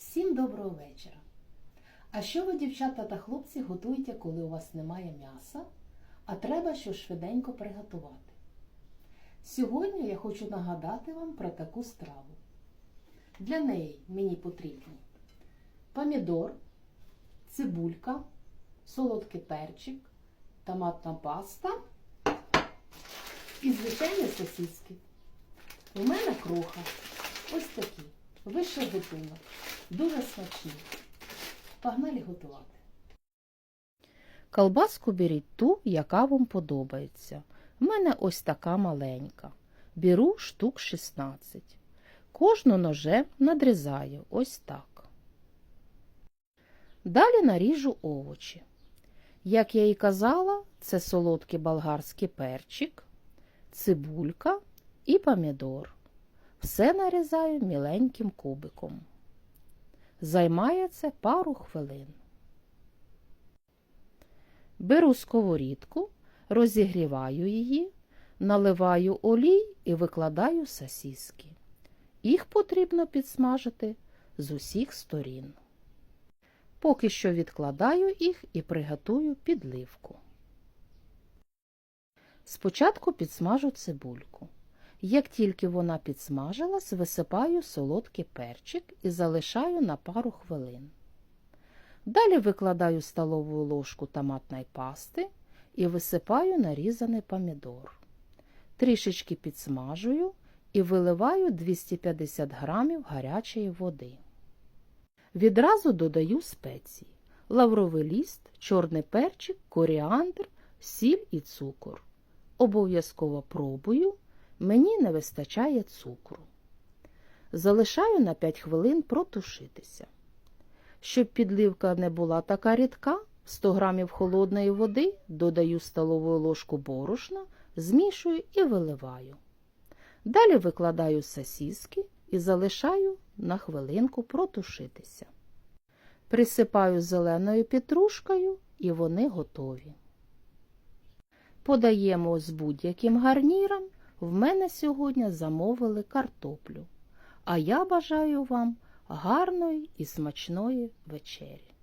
Всім доброго вечора! А що ви, дівчата та хлопці, готуєте, коли у вас немає м'яса, а треба щось швиденько приготувати? Сьогодні я хочу нагадати вам про таку страву. Для неї мені потрібні помідор, цибулька, солодкий перчик, томатна паста і звичайні сосиски. У мене кроха. Ось такі. Вищий готунок. Дуже смачні. Погнали готувати. Колбаску беріть ту, яка вам подобається. У мене ось така маленька. Беру штук 16. Кожну ножем надрізаю ось так. Далі наріжу овочі. Як я і казала, це солодкий болгарський перчик, цибулька і помідор. Все нарізаю міленьким кубиком. Займає це пару хвилин. Беру сковорідку, розігріваю її, наливаю олій і викладаю сосиски. Їх потрібно підсмажити з усіх сторін. Поки що відкладаю їх і приготую підливку. Спочатку підсмажу цибульку. Як тільки вона підсмажилась, висипаю солодкий перчик і залишаю на пару хвилин. Далі викладаю столову ложку томатної пасти і висипаю нарізаний помідор. Трішечки підсмажую і виливаю 250 грамів гарячої води. Відразу додаю спеції лавровий ліст, чорний перчик, коріандр, сіль і цукор. Обов'язково пробую, мені не вистачає цукру. Залишаю на 5 хвилин протушитися. Щоб підливка не була така рідка, 100 грамів холодної води додаю столову ложку борошна, змішую і виливаю. Далі викладаю сосиски і залишаю на хвилинку протушитися. Присипаю зеленою петрушкою і вони готові. Подаємо з будь-яким гарніром. В мене сьогодні замовили картоплю. А я бажаю вам гарної і смачної вечері.